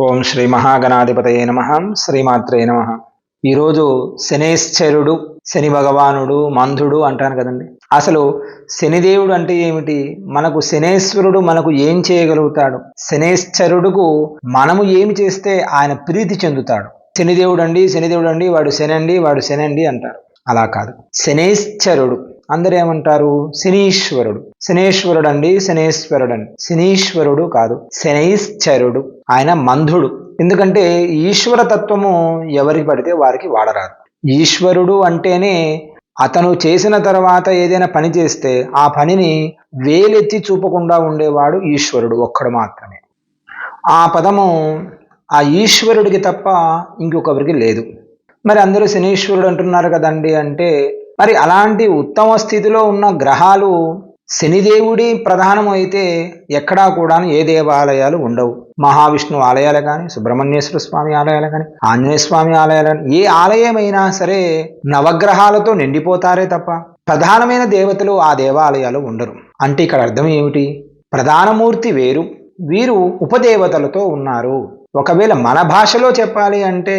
ఓం శ్రీ మహాగణాధిపతయే నమ. శ్రీమాత్రే నమ. ఈరోజు శనేశ్చరుడు శని భగవానుడు మంధుడు అంటాను కదండి. అసలు శనిదేవుడు అంటే ఏమిటి? మనకు శనేశ్వరుడు మనకు ఏం చేయగలుగుతాడు? శనేశ్చరుడుకు మనము ఏమి చేస్తే ఆయన ప్రీతి చెందుతాడు? శనిదేవుడు అండి శనిదేవుడు అండి వాడు శనండి వాడు శనండి అంటారు. అలా కాదు. శనేశ్చరుడు అందరు ఏమంటారు శనీశ్వరుడు. శనేశ్వరుడు అండి శనేశ్వరుడు అండి శనీశ్వరుడు కాదు శనైశ్చరుడు. ఆయన మంధుడు. ఎందుకంటే ఈశ్వర తత్వము ఎవరికి పడితే వారికి వాడరాదు. ఈశ్వరుడు అంటేనే అతను చేసిన తర్వాత ఏదైనా పని చేస్తే ఆ పనిని వేలెత్తి చూపకుండా ఉండేవాడు ఈశ్వరుడు ఒక్కడు మాత్రమే. ఆ పదము ఆ ఈశ్వరుడికి తప్ప ఇంకొకరికి లేదు. మరి అందరూ శనీశ్వరుడు అంటున్నారు కదండి అంటే మరి అలాంటి ఉత్తమ స్థితిలో ఉన్న గ్రహాలు శనిదేవుడి ప్రధానం అయితే ఎక్కడా కూడా ఏ దేవాలయాలు ఉండవు. మహావిష్ణు ఆలయాలు కానీ సుబ్రహ్మణ్యేశ్వర స్వామి ఆలయాలు కానీ ఆంజనేయ స్వామి ఆలయాలు కానీ ఏ ఆలయమైనా సరే నవగ్రహాలతో నిండిపోతారే తప్ప ప్రధానమైన దేవతలు ఆ దేవాలయాలు ఉండరు. అంటే ఇక్కడ అర్థం ఏమిటి? ప్రధానమూర్తి వేరు వీరు ఉపదేవతలతో ఉన్నారు. ఒకవేళ మన భాషలో చెప్పాలి అంటే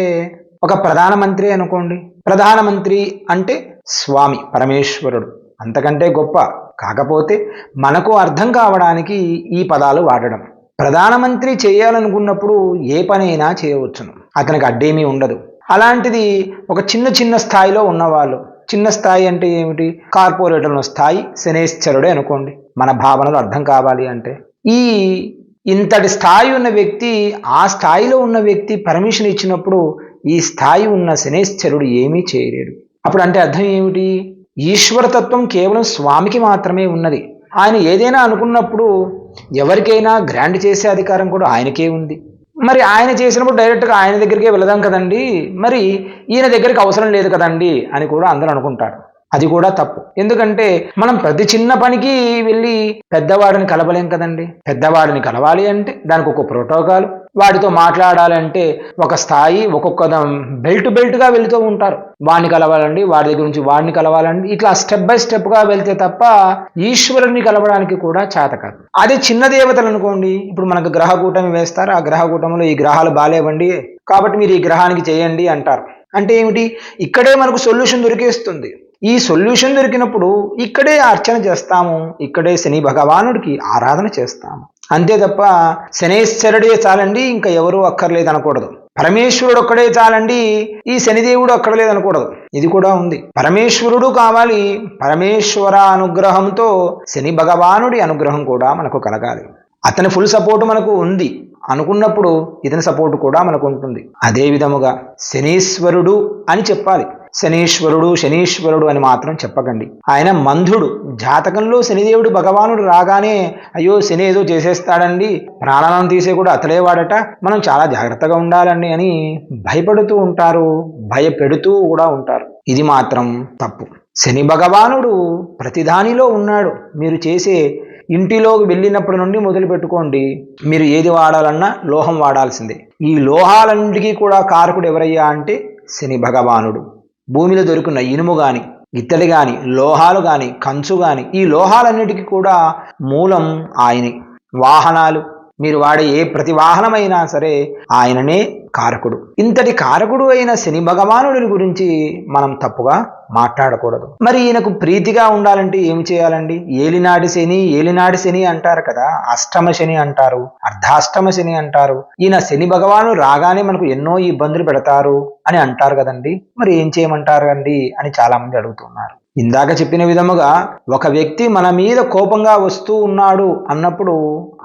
ఒక ప్రధానమంత్రి అనుకోండి. ప్రధానమంత్రి అంటే స్వామి పరమేశ్వరుడు. అంతకంటే గొప్ప కాకపోతే మనకు అర్థం కావడానికి ఈ పదాలు వాడడం. ప్రధానమంత్రి చేయాలనుకున్నప్పుడు ఏ పనైనా చేయవచ్చును. అతనికి అడ్డేమీ ఉండదు. అలాంటిది ఒక చిన్న చిన్న స్థాయిలో ఉన్నవాళ్ళు. చిన్న స్థాయి అంటే ఏమిటి? కార్పొరేటర్ల స్థాయి శనేశ్వరుడే అనుకోండి. మన భావనలు అర్థం కావాలి అంటే. ఈ ఇంతటి స్థాయి ఉన్న వ్యక్తి ఆ స్థాయిలో ఉన్న వ్యక్తి పర్మిషన్ ఇచ్చినప్పుడు ఈ స్థాయి ఉన్న శనేశ్వరుడు ఏమీ చేయలేడు. అప్పుడు అంటే అర్థం ఏమిటి? ఈశ్వరతత్వం కేవలం స్వామికి మాత్రమే ఉన్నది. ఆయన ఏదైనా అనుకున్నప్పుడు ఎవరికైనా గ్రాంట్ చేసే అధికారం కూడా ఆయనకే ఉంది. మరి ఆయన చేసినప్పుడు డైరెక్ట్గా ఆయన దగ్గరికే వెళదాం కదండి? మరి ఈయన దగ్గరికి అవసరం లేదు కదండి? అని కూడా అందరూ అనుకుంటారు. అది కూడా తప్పు. ఎందుకంటే మనం ప్రతి చిన్న పనికి వెళ్ళి పెద్దవాడిని కలవలేం కదండి. పెద్దవాడిని కలవాలి అంటే దానికి ఒక ప్రోటోకాల్ వాడితో మాట్లాడాలంటే ఒక స్థాయి ఒక్కొక్క బెల్ట్ బెల్ట్గా వెళుతూ ఉంటారు. వాడిని కలవాలండి వాడి దగ్గర నుంచి వాడిని కలవాలండి. ఇట్లా స్టెప్ బై స్టెప్గా వెళ్తే తప్ప ఈశ్వరుని కలవడానికి కూడా చేత కాదు. అదే చిన్న దేవతలు అనుకోండి ఇప్పుడు మనకు గ్రహ కూటమి వేస్తారు ఆ గ్రహ కూటమిలో ఈ గ్రహాలు బాగాలేవండి కాబట్టి మీరు ఈ గ్రహానికి చేయండి అంటారు. అంటే ఏమిటి? ఇక్కడే మనకు సొల్యూషన్ దొరికేస్తుంది. ఈ సొల్యూషన్ దొరికినప్పుడు ఇక్కడే అర్చన చేస్తాము ఇక్కడే శని భగవానుడికి ఆరాధన చేస్తాము. అంతే తప్ప శనేశ్వరుడే చాలండి ఇంకా ఎవరూ అక్కర్లేదు అనకూడదు పరమేశ్వరుడు ఒక్కడే చాలండి ఈ శనిదేవుడు అక్కడ అనకూడదు ఇది కూడా ఉంది. పరమేశ్వరుడు కావాలి పరమేశ్వర అనుగ్రహంతో శని భగవానుడి అనుగ్రహం కూడా మనకు కలగాలి. అతని ఫుల్ సపోర్ట్ మనకు ఉంది. అనుకున్నప్పుడు ఇతని సపోర్ట్ కూడా మనకు ఉంటుంది. అదే విధముగా శనీశ్వరుడు అని చెప్పాలి. శనీశ్వరుడు శనీశ్వరుడు అని మాత్రం చెప్పకండి. ఆయన మంధుడు. జాతకంలో శనిదేవుడు భగవానుడు రాగానే అయ్యో శని ఏదో చేసేస్తాడండి. ప్రాణాలను తీసే కూడా అతడే వాడట మనం చాలా జాగ్రత్తగా ఉండాలండి అని భయపడుతూ ఉంటారు. భయపెడుతూ కూడా ఉంటారు. ఇది మాత్రం తప్పు. శని భగవానుడు ప్రతిదానిలో ఉన్నాడు. మీరు చేసే ఇంటిలోకి వెళ్ళినప్పటి నుండి మొదలు పెట్టుకోండి. మీరు ఏది వాడాలన్నా లోహం వాడాల్సిందే. ఈ లోహాలన్నిటికీ కూడా కారకుడు ఎవరయ్యా అంటే శని భగవానుడు. భూమిలో దొరికిన ఇనుము కానీ ఇత్తడి కానీ లోహాలు కానీ కంచు కానీ ఈ లోహాలన్నిటికీ కూడా మూలం ఆయనే. వాహనాలు మీరు వాడే ఏ ప్రతివాహనమైనా సరే ఆయననే కారకుడు. ఇంతటి కారకుడు అయిన శని భగవానుడిని గురించి మనం తప్పుగా మాట్లాడకూడదు. మరి ఈయనకు ప్రీతిగా ఉండాలంటే ఏమి చేయాలండి? ఏలినాడి శని ఏలినాడి శని అంటారు కదా అష్టమ శని అంటారు అర్ధాష్టమ శని అంటారు. ఈయన శని భగవాను రాగానే మనకు ఎన్నో ఇబ్బందులు పెడతారు అని అంటారు కదండి. మరి ఏం చేయమంటారు అండి అని చాలా మంది అడుగుతున్నారు. ఇందాక చెప్పిన విధముగా ఒక వ్యక్తి మన మీద కోపంగా వస్తూ ఉన్నాడు అన్నప్పుడు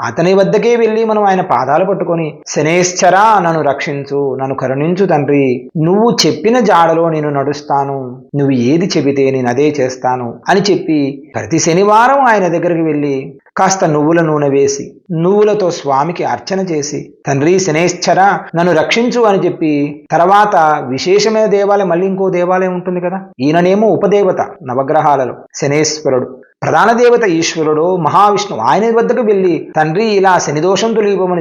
అతని వద్దకే వెళ్ళి మనం ఆయన పాదాలు పట్టుకొని శనేశ్చరా నన్ను రక్షించు నన్ను కరుణించు తండ్రి. నువ్వు చెప్పిన జాడలో నేను నడుస్తాను. నువ్వు ఏది చెబితే నేను అదే చేస్తాను అని చెప్పి ప్రతి శనివారం ఆయన దగ్గరికి వెళ్ళి కాస్త నువ్వుల నూనె వేసి నువ్వులతో స్వామికి అర్చన చేసి తండ్రి శనేశ్చర నన్ను రక్షించు అని చెప్పి తర్వాత విశేషమైన దేవాలయం మళ్ళీ ఇంకో దేవాలయం ఉంటుంది కదా? ఈయననేమో ఉపదేవత నవగ్రహాలలో శనేశ్వరుడు. ప్రధాన దేవత ఈశ్వరుడు మహావిష్ణువు. ఆయన వద్దకు వెళ్ళి తండ్రి ఇలా శని దోషం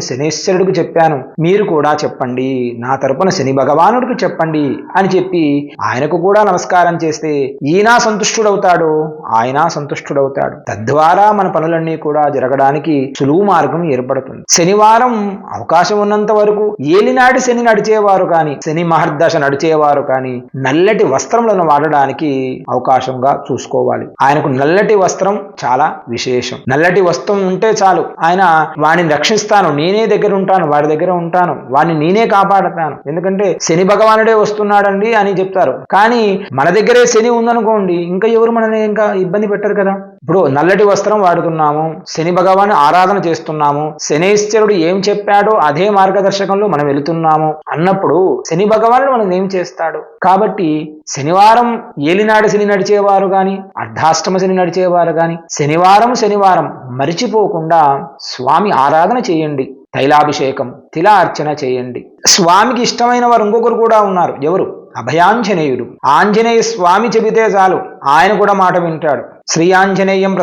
శనీశ్వరుడికి చెప్పాను. మీరు కూడా చెప్పండి. నా తరపున శని భగవానుడికి చెప్పండి అని చెప్పి ఆయనకు కూడా నమస్కారం చేస్తే ఈయన సంతుష్టుడవుతాడు ఆయన సంతుష్టుడవుతాడు. తద్వారా మన పనులన్నీ కూడా జరగడానికి సులువు మార్గం ఏర్పడుతుంది. శనివారం అవకాశం ఉన్నంత వరకు ఏలినాటి శని నడిచేవారు కానీ శని మహర్దశ నడిచేవారు కానీ నల్లటి వస్త్రములను వాడడానికి అవకాశంగా చూసుకోవాలి. ఆయనకు నల్లటి వస్త్రం చాలా విశేషం. నల్లటి వస్త్రం ఉంటే చాలు. ఆయన వాడిని రక్షిస్తాను. నేనే దగ్గర ఉంటాను. వాడి దగ్గర ఉంటాను. వాడిని నేనే కాపాడతాను. ఎందుకంటే శని భగవానుడే వస్తున్నాడండి అని చెప్తారు. కానీ మన దగ్గరే శని ఉందనుకోండి ఇంకా ఎవరు మనల్ని ఇంకా ఇబ్బంది పెట్టరు కదా? ఇప్పుడు నల్లటి వస్త్రం వాడుతున్నాము శని భగవాన్ ఆరాధన చేస్తున్నాము శనేశ్వరుడు ఏం చెప్పాడో అదే మార్గదర్శకంలో మనం వెళుతున్నాము అన్నప్పుడు శని భగవానుడు మనం ఏం చేస్తాడు? కాబట్టి శనివారం ఏలినాడు శని నడిచేవారు గాని అర్ధాష్టమ శని నడిచేవారు గాని శనివారం శనివారం మరిచిపోకుండా స్వామి ఆరాధన చేయండి తైలాభిషేకం తిలా అర్చన చేయండి. స్వామికి ఇష్టమైన వారు ఇంకొకరు కూడా ఉన్నారు ఎవరు? అభయాంజనేయుడు. ఆంజనేయ స్వామి చెబితే చాలు ఆయన కూడా మాట వింటాడు. శ్రీ ఆంజనేయం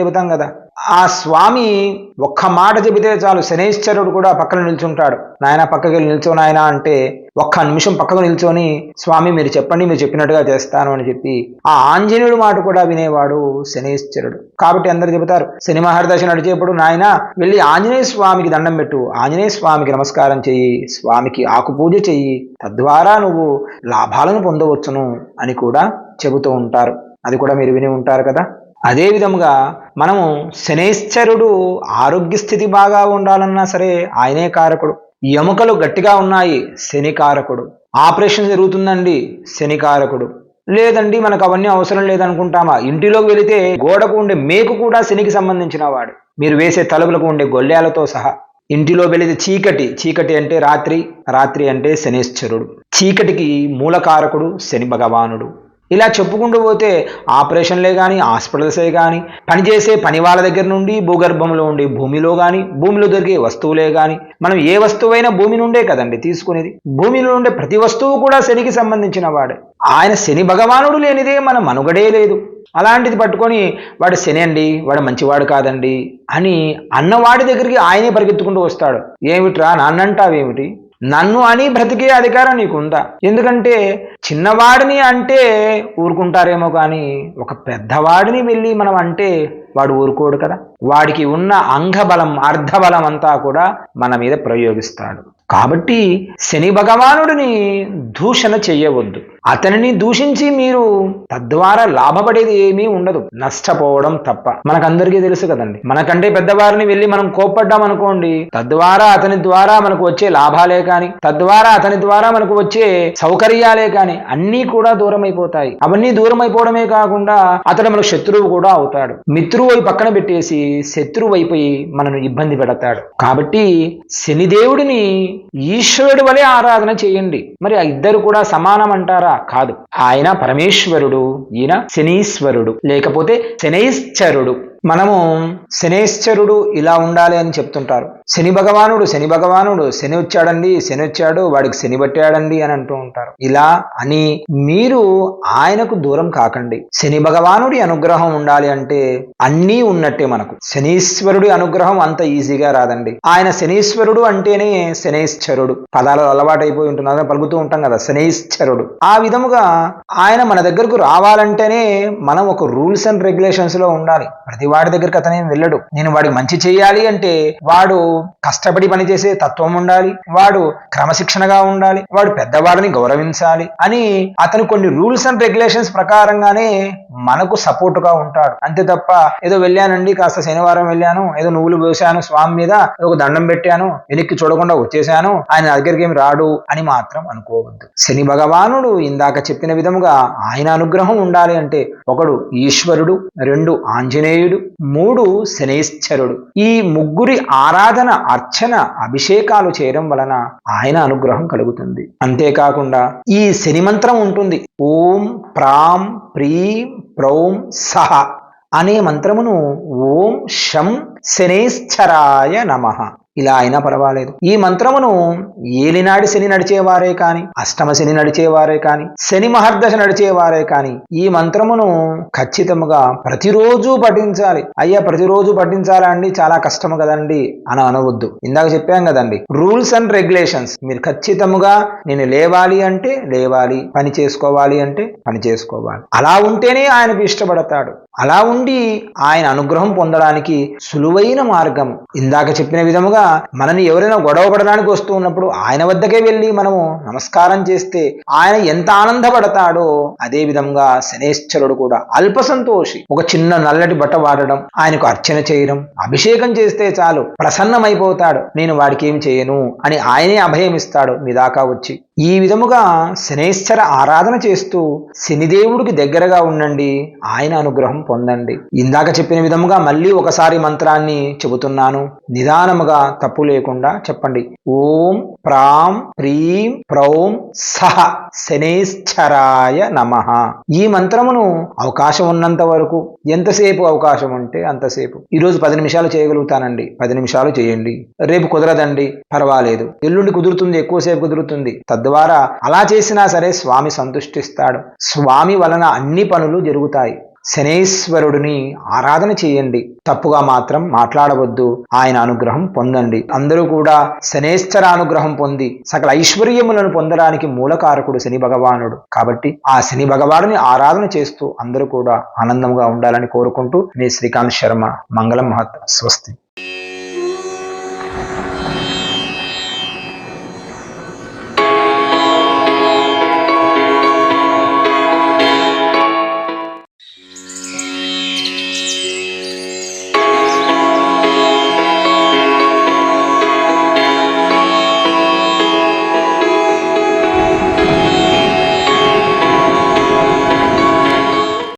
చెబుతాం కదా. ఆ స్వామి ఒక్క మాట చెబితే చాలు శనేశ్వరుడు కూడా పక్కన నిల్చుంటాడు. నాయన పక్కకి వెళ్ళి నిల్చో నాయన అంటే ఒక్క నిమిషం పక్కకు నిల్చొని స్వామి మీరు చెప్పండి మీరు చెప్పినట్టుగా చేస్తాను అని చెప్పి ఆ ఆంజనేయుడు మాట కూడా వినేవాడు శనేశ్వరుడు. కాబట్టి అందరు చెబుతారు శని మహర్దశ నడిచేప్పుడు నాయన వెళ్ళి ఆంజనేయ స్వామికి దండం పెట్టు. ఆంజనేయ స్వామికి నమస్కారం చెయ్యి స్వామికి ఆకు పూజ చెయ్యి. తద్వారా నువ్వు లాభాలను పొందవచ్చును అని కూడా చెబుతూ ఉంటారు. అది కూడా మీరు విని ఉంటారు కదా? అదేవిధముగా మనము శనేశ్వరుడు ఆరోగ్య స్థితి బాగా ఉండాలన్నా సరే ఆయనే కారకుడు. ఎముకలు గట్టిగా ఉన్నాయి శని కారకుడు. ఆపరేషన్ జరుగుతుందండి శని కారకుడు. లేదండి మనకు అవన్నీ అవసరం లేదనుకుంటామా? ఇంటిలోకి వెళితే గోడకు ఉండే మేకు కూడా శనికి సంబంధించిన వాడు. మీరు వేసే తలుపులకు ఉండే గొల్లాలతో సహా. ఇంటిలో వెళితే చీకటి చీకటి అంటే రాత్రి రాత్రి అంటే శనేశ్వరుడు. చీకటికి మూలకారకుడు శని భగవానుడు. ఇలా చెప్పుకుంటూ పోతే ఆపరేషన్లే కానీ హాస్పిటల్సే కానీ పనిచేసే పని వాళ్ళ దగ్గర నుండి భూగర్భంలో ఉండే భూమిలో కానీ భూమిలో దొరికే వస్తువులే కానీ మనం ఏ వస్తువైనా భూమి నుండే కదండి తీసుకునేది. భూమిలో ఉండే ప్రతి వస్తువు కూడా శనికి సంబంధించిన వాడే. ఆయన శని భగవానుడు లేనిదే మన మనుగడే లేదు. అలాంటిది పట్టుకొని వాడు శని అండి వాడు మంచివాడు కాదండి అని అన్నవాడి దగ్గరికి ఆయనే పరిగెత్తుకుంటూ వస్తాడు. ఏమిట్రా నాన్నంటావేమిటి? నన్ను అని బ్రతికే అధికారం నీకుందా? ఎందుకంటే చిన్నవాడిని అంటే ఊరుకుంటారేమో కానీ ఒక పెద్దవాడిని వెళ్ళి మనం అంటే వాడు ఊరుకోడు కదా. వాడికి ఉన్న అంగబలం అర్ధబలం అంతా కూడా మన మీద ప్రయోగిస్తాడు. కాబట్టి శని భగవానుడిని దూషణ చెయ్యవద్దు అతనిని దూషించి మీరు తద్వారా లాభపడేది ఏమీ ఉండదు. నష్టపోవడం తప్ప. మనకందరికీ తెలుసు కదండి. మనకంటే పెద్దవారిని వెళ్ళి మనం కోప్పడ్డాం అనుకోండి తద్వారా అతని ద్వారా మనకు వచ్చే లాభాలే కాని తద్వారా అతని ద్వారా మనకు వచ్చే సౌకర్యాలే కాని అన్నీ కూడా దూరం అయిపోతాయి అవన్నీ దూరం అయిపోవడమే కాకుండా అతడు మనకు శత్రువు కూడా అవుతాడు. మిత్రువు అయి పక్కన పెట్టేసి శత్రువు అయిపోయి మనను ఇబ్బంది పెడతాడు. కాబట్టి శనిదేవుడిని ఈశ్వరుడు వలె ఆరాధన చేయండి. మరి ఆ ఇద్దరు కూడా సమానం అంటారా కాదు. ఆయన పరమేశ్వరుడు ఈయన శనీశ్వరుడు లేకపోతే శనైశ్చరుడు. మనము శనేశ్వరుడు ఇలా ఉండాలి అని చెప్తుంటారు. శని భగవానుడు శని భగవానుడు శని వచ్చాడండి శని వచ్చాడు వాడికి శని పట్టాడండి అని అంటూ ఉంటారు. ఇలా అని మీరు ఆయనకు దూరం కాకండి. శని భగవానుడి అనుగ్రహం ఉండాలి అంటే అన్నీ ఉన్నట్టే మనకు. శనీశ్వరుడి అనుగ్రహం అంత ఈజీగా రాదండి. ఆయన శనీశ్వరుడు అంటేనే శనేశ్వరుడు. పదాలు అలవాటైపోయి ఉంటున్నారు పలుకుతూ ఉంటాం కదా శనేశ్వరుడు. ఆ విధముగా ఆయన మన దగ్గరకు రావాలంటేనే మనం ఒక రూల్స్ అండ్ రెగ్యులేషన్స్లో ఉండాలి. ప్రతి వాడి దగ్గరికి అతనేం వెళ్ళడు. నేను వాడికి మంచి చేయాలి అంటే వాడు కష్టపడి పనిచేసే తత్వం ఉండాలి. వాడు క్రమశిక్షణగా ఉండాలి. వాడు పెద్దవాడిని గౌరవించాలి అని అతను కొన్ని రూల్స్ అండ్ రెగ్యులేషన్స్ ప్రకారంగానే మనకు సపోర్ట్గా ఉంటాడు. అంతే తప్ప ఏదో వెళ్ళానండి కాస్త శనివారం వెళ్ళాను ఏదో నువ్వులు పోసాను స్వామి మీద ఒక దండం పెట్టాను వెనక్కి చూడకుండా వచ్చేసాను ఆయన దగ్గరికి ఏమి రాడు అని మాత్రం అనుకోవద్దు. శని భగవానుడు ఇందాక చెప్పిన విధముగా ఆయన అనుగ్రహం ఉండాలి అంటే ఒకడు ఈశ్వరుడు రెండు ఆంజనేయుడు మూడు శనేశ్చరుడు ఈ ముగ్గురి ఆరాధన అర్చన అభిషేకాలు చేయడం వలన ఆయన అనుగ్రహం కలుగుతుంది. అంతేకాకుండా ఈ శని మంత్రం ఉంటుంది. ఓం ప్రాం ప్రీం ప్రౌం సహ అనే మంత్రమును ఓం శం శనేశ్చరాయ నమ. ఇలా అయినా పర్వాలేదు. ఈ మంత్రమును ఏలినాడి శని నడిచేవారే కాని అష్టమ శని నడిచేవారే కాని శని మహర్దశ నడిచేవారే కాని ఈ మంత్రమును ఖచ్చితముగా ప్రతిరోజు పఠించాలి. అయ్యా ప్రతిరోజు పఠించాలా అండి? చాలా కష్టము కదండి అని అనవద్దు. ఇందాక చెప్పాం కదండి రూల్స్ అండ్ రెగ్యులేషన్స్. మీరు ఖచ్చితముగా నేను లేవాలి అంటే లేవాలి పని చేసుకోవాలి అంటే పని చేసుకోవాలి. అలా ఉంటేనే ఆయనకు ఇష్టపడతాడు. అలా ఉండి ఆయన అనుగ్రహం పొందడానికి సులువైన మార్గం. ఇందాక చెప్పిన విధముగా మనని ఎవరైనా గొడవ పడడానికి వస్తూ ఉన్నప్పుడు ఆయన వద్దకే వెళ్ళి మనము నమస్కారం చేస్తే ఆయన ఎంత ఆనందపడతాడో అదే విధంగా శనేశ్వరుడు కూడా అల్ప సంతోషి. ఒక చిన్న నల్లటి బట్ట వాడడం ఆయనకు అర్చన చేయడం అభిషేకం చేస్తే చాలు ప్రసన్నమైపోతాడు. నేను వాడికి ఏం చేయను అని ఆయనే అభయం ఇస్తాడు మీ దాకా వచ్చి ఈ విధముగా శనేశ్వర ఆరాధన చేస్తూ శనిదేవుడికి దగ్గరగా ఉండండి ఆయన అనుగ్రహం పొందండి. ఇందాక చెప్పిన విధముగా మళ్ళీ ఒకసారి మంత్రాన్ని చెబుతున్నాను. నిదానముగా తప్పు లేకుండా చెప్పండి. ఓం ప్రాం ప్రీం ప్రౌం సహ శనేశ్వరాయ నమ. ఈ మంత్రమును అవకాశం ఉన్నంత వరకు ఎంతసేపు అవకాశం ఉంటే అంతసేపు. ఈరోజు పది నిమిషాలు చేయగలుగుతానండి. పది నిమిషాలు చేయండి. రేపు కుదరదండి. పర్వాలేదు. ఎల్లుండి కుదురుతుంది ఎక్కువసేపు కుదురుతుంది. తద్వారా అలా చేసినా సరే స్వామి సంతుష్టిస్తాడు. స్వామి వలన అన్ని పనులు జరుగుతాయి. శనేశ్వరుడిని ఆరాధన చేయండి. తప్పుగా మాత్రం మాట్లాడవద్దు. ఆయన అనుగ్రహం పొందండి. అందరూ కూడా శనేశ్వర అనుగ్రహం పొంది సకల ఐశ్వర్యములను పొందడానికి మూలకారకుడు శని భగవానుడు. కాబట్టి ఆ శని భగవానుని ఆరాధన చేస్తూ అందరూ కూడా ఆనందంగా ఉండాలని కోరుకుంటూ మీ శ్రీకాంత్ శర్మ మంగళం మహత్. స్వస్తి.